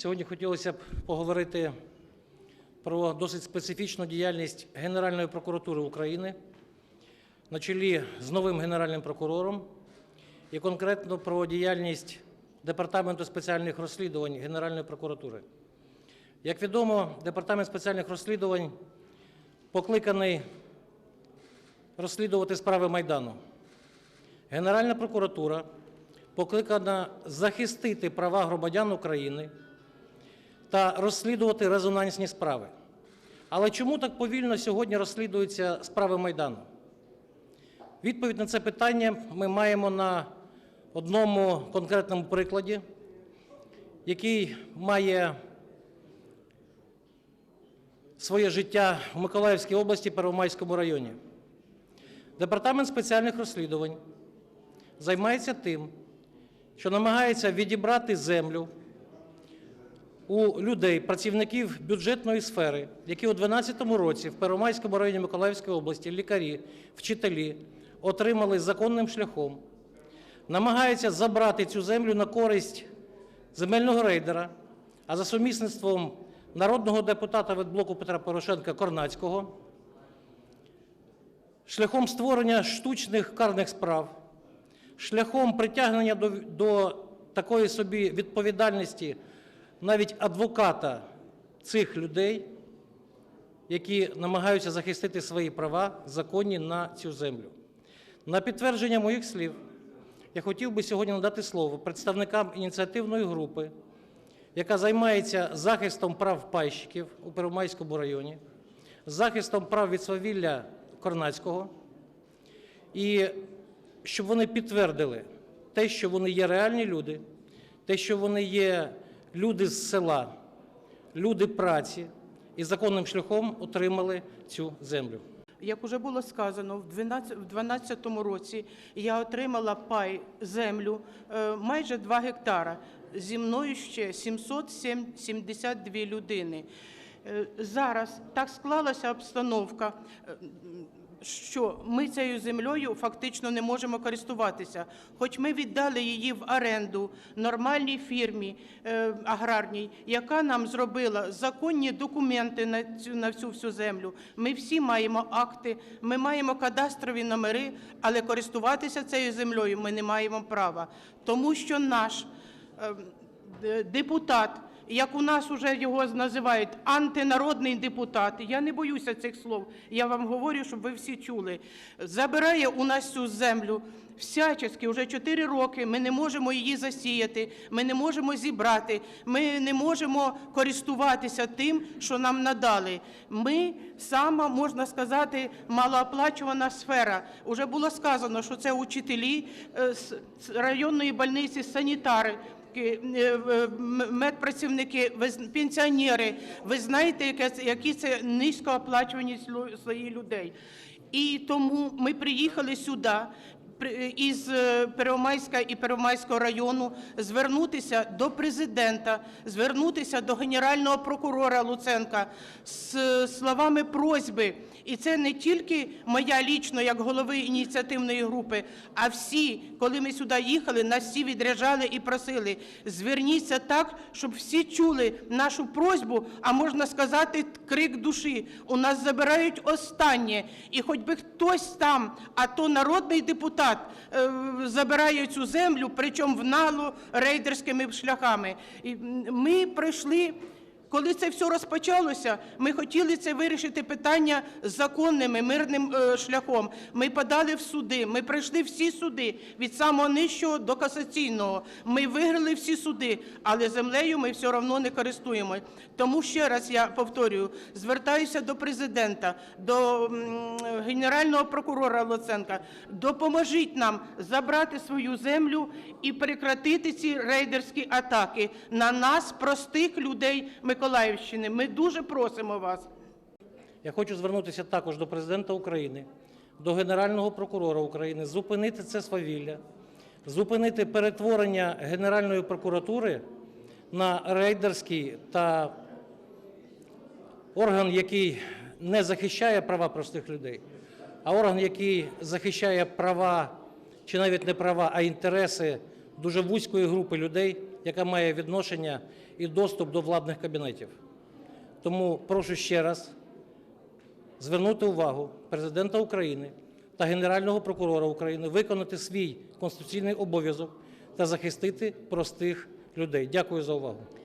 Сьогодні хотілося б поговорити про досить специфічну діяльність Генеральної прокуратури України на чолі з новим Генеральним прокурором і конкретно про діяльність Департаменту спеціальних розслідувань Генеральної прокуратури. Як відомо, Департамент спеціальних розслідувань покликаний розслідувати справи Майдану. Генеральна прокуратура покликана захистити права громадян України та розслідувати резонансні справи. Але чому так повільно сьогодні розслідуються справи Майдану? Відповідь на це питання ми маємо на одному конкретному прикладі, який має своє життя в Миколаївській області, Первомайському районі. Департамент спеціальних розслідувань займається тим, що намагається відібрати землю у людей, працівників бюджетної сфери, які у 2012 році в Первомайському районі Миколаївської області лікарі, вчителі отримали законним шляхом, намагаються забрати цю землю на користь земельного рейдера, а за сумісництвом народного депутата від блоку Петра Порошенка Корнацького, шляхом створення штучних карних справ, шляхом притягнення до, до такої собі відповідальності навіть адвоката цих людей, які намагаються захистити свої права законні на цю землю. На підтвердження моїх слів, я хотів би сьогодні надати слово представникам ініціативної групи, яка займається захистом прав пайщиків у Первомайському районі, захистом прав від свавілля Корнацького, і щоб вони підтвердили те, що вони є реальні люди, те, що вони є люди з села, люди праці і законним шляхом отримали цю землю. Як уже було сказано, в 2012 році я отримала пай землю е, майже 2 гектара. Зі мною ще 772 людини. Е, Зараз так склалася обстановка, е, що ми цією землею фактично не можемо користуватися. Хоч ми віддали її в оренду нормальній фірмі е, аграрній, яка нам зробила законні документи на цю на всю всю землю. Ми всі маємо акти, ми маємо кадастрові номери, але користуватися цією землею ми не маємо права, тому що наш е, депутат. Як у нас уже його називають антинародний депутат, я не боюся цих слов, я вам говорю, щоб ви всі чули. Забирає у нас цю землю всячески, вже 4 роки. Ми не можемо її засіяти, ми не можемо зібрати, ми не можемо користуватися тим, що нам надали. Ми сама, можна сказати, малооплачувана сфера. Уже було сказано, що це учителі е, з з районної больниці, санітари. Е, в- м- медпрацівники, пенсіонери. Ви знаєте, які це низькооплачувані слої людей. І тому ми приїхали сюди із е, Первомайська і Первомайського району звернутися до президента, звернутися до генерального прокурора Луценка з е, словами просьби. І це не тільки моя лічно, як голови ініціативної групи, а всі, коли ми сюди їхали, нас всі відряджали і просили, зверніться так, щоб всі чули нашу просьбу, а можна сказати, крик душі. У нас забирають останнє, і хоч би хтось там, а то народний депутат е, забирає цю землю, причому в налу рейдерськими шляхами. Ми пройшли. Коли це все розпочалося, ми хотіли це вирішити питання законними, мирним е, шляхом. Ми подали в суди, ми пройшли всі суди від самого нижчого до касаційного. Ми виграли всі суди, але землею ми все одно не користуємо. Тому ще раз я повторюю, звертаюся до президента, до генерального прокурора Луценка. Допоможіть нам забрати свою землю і прекратити ці рейдерські атаки на нас, простих людей Миколаївщини. Ми дуже просимо вас. Я хочу звернутися також до президента України, до Генерального прокурора України, зупинити це свавілля, зупинити перетворення Генеральної прокуратури на рейдерський та орган, який не захищає права простих людей, а орган, який захищає права чи навіть не права, а інтереси дуже вузької групи людей, яка має відношення і доступ до владних кабінетів. Тому прошу ще раз звернути увагу Президента України та Генерального прокурора України виконати свій конституційний обов'язок та захистити простих людей. Дякую за увагу.